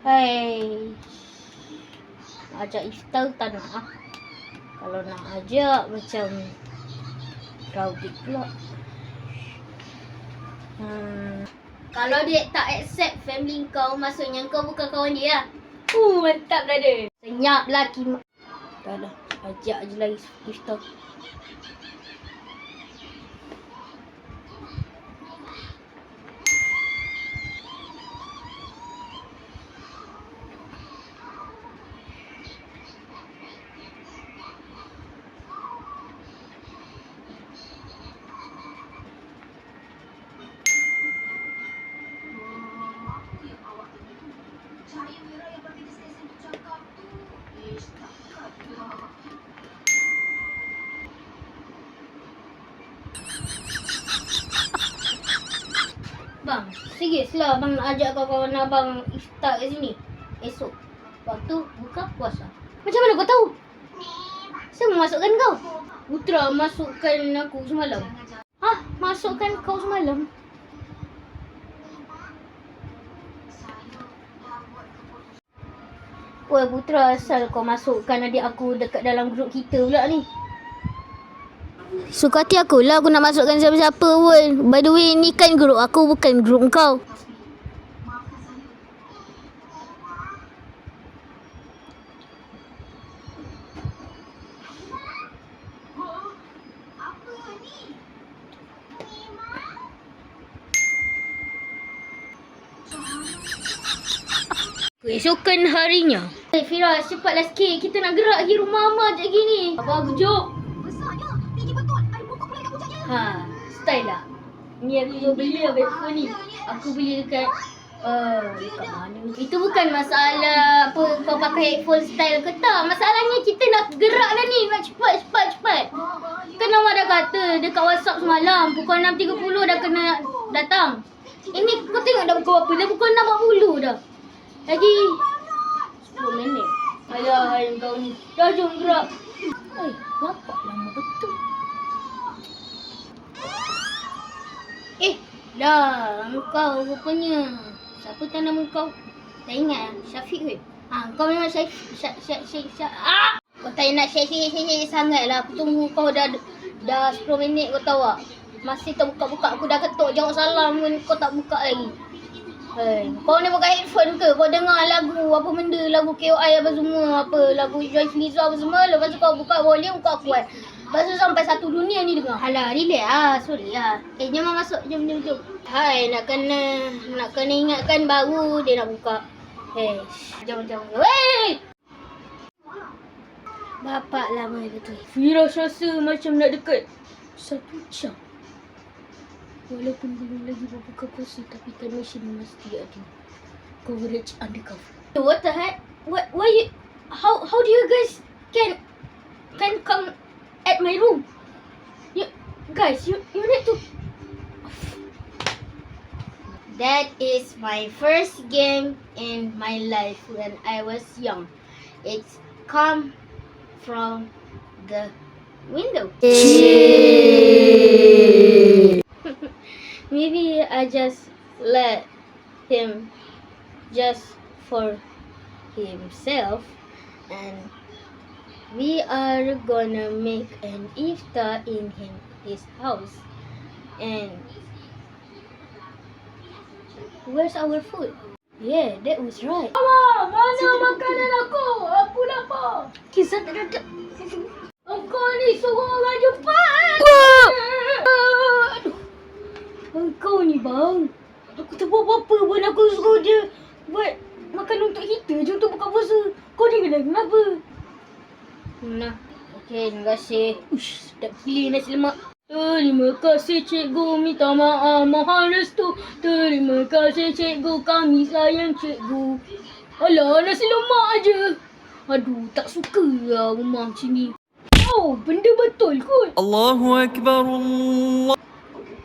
Hai. Ajak iftar tak nak ah. Kalau nak ajak macam crowded pula. Hmm. Kalau dia tak accept family kau, maksudnya kau bukan kawan dia lah. Uh, mantap brother. Senyap lah Kim. Dah dah. Ajak je lagi iftar. Bang, serius lah bang nak ajak kawan-kawan abang iftar kat sini. Esok. Waktu buka puasa. Macam mana kau tahu? Siapa masukkan kau? Putra masukkan aku semalam. Hah? Masukkan kau semalam? Weh Putra asal kau masukkan adik aku dekat dalam grup kita pula ni. Suka hati aku lah aku nak masukkan siapa-siapa pun. By the way, ni kan grup aku bukan grup kau. Keesokan harinya. Eh Fira, cepatlah sikit. Kita nak gerak pergi rumah Mama sekejap lagi ni. Apa bujuk? Ha, style lah. Ni aku beli lah headphone ni. Aku beli dekat Uh? Itu bukan masalah apa kau pakai headphone style ke tak. Masalahnya kita nak gerak dah ni. Nak cepat, cepat, cepat. Kan Mama dah kata dekat WhatsApp semalam pukul 6.30 dah kena datang. Ini kau tengok dah pukul berapa? Dah pukul 6.40 dah. Lagi 10 minit. Alah, yang kau ni. Dah jom gerak. Eh, bapak lama betul. Dah. Kau rupanya. Siapa tak nama kau? Tak ingat lah. Syafiq ke? Ha, kau memang Syafiq. Syafiq, Syafiq, Syafiq. Ah! Kau tak nak Syafiq, Syafiq sangat lah. Aku tunggu kau dah dah 10 minit kau tahu tak? Masih tak buka-buka. Aku dah ketuk jawab salam pun kau tak buka lagi. Hei, kau ni pakai headphone ke? Kau dengar lagu apa benda, lagu KOI apa semua, apa lagu Joy Fliza apa semua. Lepas tu kau buka volume, kau kuat. Lepas tu sampai satu dunia ni dengar. Alah, relax ah. Sorry lah. Eh, jom masuk. Jom, jom, jom. Hai, nak kena, nak kena ingatkan baru dia nak buka. Hei, jom, jom. Wey! Bapak lama betul. Fira rasa macam nak dekat satu jam. Walaupun belum lagi berbuka puasa tapi connection mesti ada. Coverage undercover. What the heck? What? Why you? How? How do you guys can can come at my room? You guys, you you need to. That is my first game in my life when I was young. It's come from the window. Maybe I just let him just for himself and we are gonna make an iftar in him, his house and where's our food? Yeah, that was right. Mama, mana makanan aku? Aku lapar. Kisah tak ada. Engkau ni suruh orang Jepang. Aduh. Engkau ni bang. Aku tak buat apa-apa pun aku suruh dia buat makan untuk kita je untuk buka puasa. Kau ni kena kenapa? Nah. Okey, terima kasih. Ush, sedap gila nasi lemak. Terima kasih cikgu minta maaf mohon restu. Terima kasih cikgu kami sayang cikgu. Alah, nasi lemak aje. Aduh, tak suka lah rumah macam ni. Oh, benda betul kot. Allahu Akbar Allah.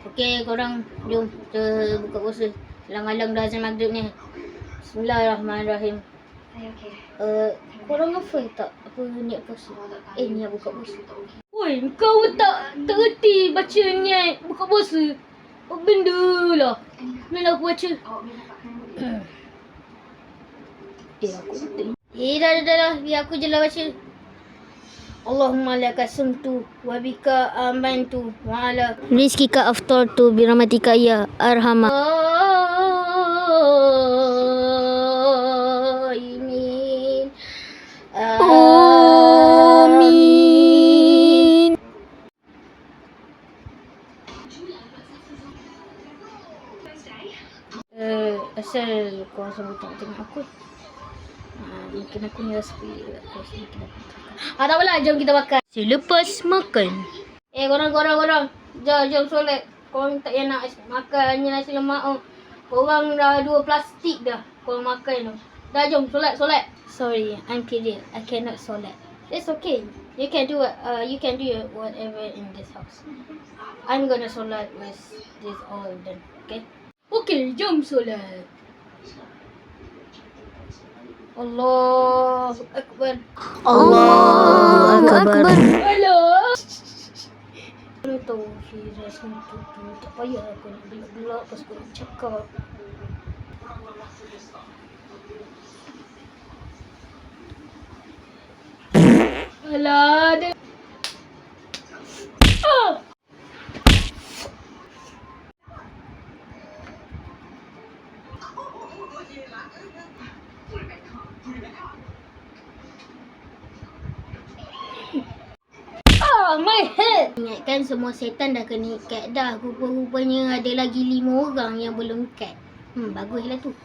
Okey, korang jom kita buka puasa. Alang-alang dah azan maghrib ni. Bismillahirrahmanirrahim. Okey, Okay. Uh, korang apa tak? Apa niat puasa? Eh, niat buka puasa. Oi, kau tak tak reti baca niat buka puasa. Apa benda lah. Mana aku baca? Eh, aku betul. Eh, dah, dah, dah, dah. Biar aku je lah baca. Allahumma laka sumtu wa bika amantu wa ala Rizkika aftartu birahmatika ya arhamah. Uh, asal kau selalu tak tengok aku. Uh, mungkin aku ni rasa pelik. Aku rasa mungkin aku makan. Ah, tak apalah. Jom kita makan. Selepas makan. Eh, korang, korang, korang. Jom, jom solat. Korang tak payah nak makan ni nasi lemak tu. Korang dah dua plastik dah. Korang makan tu. Dah, jom solat, solat. Sorry, I'm period. I cannot solat. It's okay. You can do uh, you can do whatever in this house. I'm gonna solat with this all done. Okay? Okay, jom solat. Allah Akbar. Allahu Akbar. Hello. Aku tahu Fira semua tu tu. Tak payah aku nak gelak-gelak pas aku nak cakap. Alah, dia... Ah! My. Ingatkan semua setan dah kena ikat dah. Rupa-rupanya ada lagi lima orang yang belum ikat. Hmm, baguslah tu.